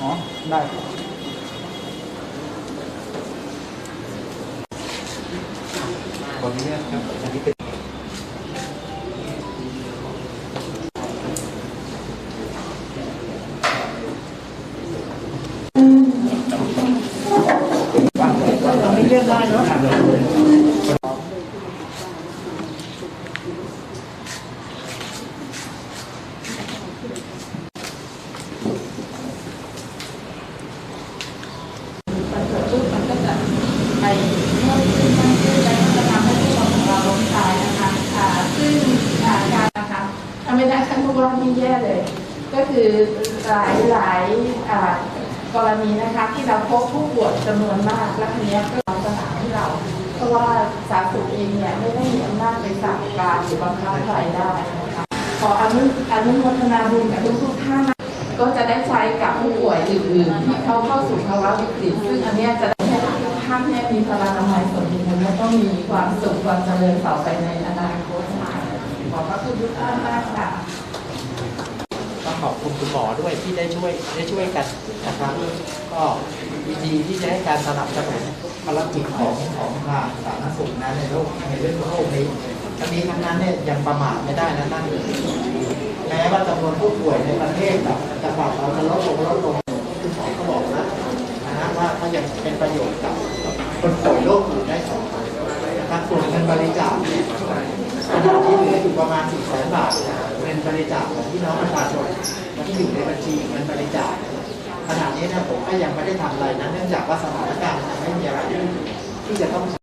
อ๋อ ได้ขออนุญาตครับอันนี้เป็น ไม่เรียกได้เนาะ มันเกิดปุ๊บมันก็จะไปเพิ่มขึ้นมากขึ้นแล้วก็จะทำให้ผู้ของเราล้มตายนะคะอ่าซึ่งอ่าการนะคะถ้าไม่ได้ขั้ นี่แย่เลย ก็คือหลายหลายกรณีนะคะที่เราพบผู้ป่วยจำนวนมากและทีนี้ก็เราปัญหาที่เรา เพราะว่าสาธารณสุขเองเนี่ยไม่ได้มีอำนาจไปสั่งการหรือบังคับใครได้นะคะขออนุอนุโมทนาบุญกับทุกท่านก็จะได้ใช้กับผู้ป่วยอื่นๆที่เขาเข้าสู่ภาวะวิกฤตซึ่งอันนี้จะได้ให้ท่านเนี่ยมีพลานามัยสมบูรณ์และก็มีความสุขความเจริญต่อไปในอนาคตค่ะขอบพระคุณทุกท่านมากค่ะ ต้องขอบคุณคุณหมอด้วย ที่ได้ช่วยได้ช่วยกันนะครับก็ยินดีที่จะให้การสนับสนุนภารกิจของของทางสาธารณสุขนะในโลกในเรื่องโรคนี้ทั้งนี้ทั้งนั้นเนี่ยยังประมาทไม่ได้นะท่านแม้ว่าจำนวนผู้ป่วยในประเทศกับจังหวัดเราจะลดลงลดลงคุณหมอก็บอกนะฮะว่าก็ยังเป็นประโยชน์กับคนป่วยโรคอื่นได้ต่อไปนะครับส่วนเงินบริจาคเนี่ยขณะที่เหลืออยู่ประมาณ4แสนบาทเงิ นบริจาคของพี่น้องประชาชนที่อยู่ในบัญชีเงินบริจาคขณะนี้นะผมก็ยังไม่ได้ทำอะไรนะเนื่องจากว่าสถานการณ์มันยังไม่มีอะไรที่จะต้อง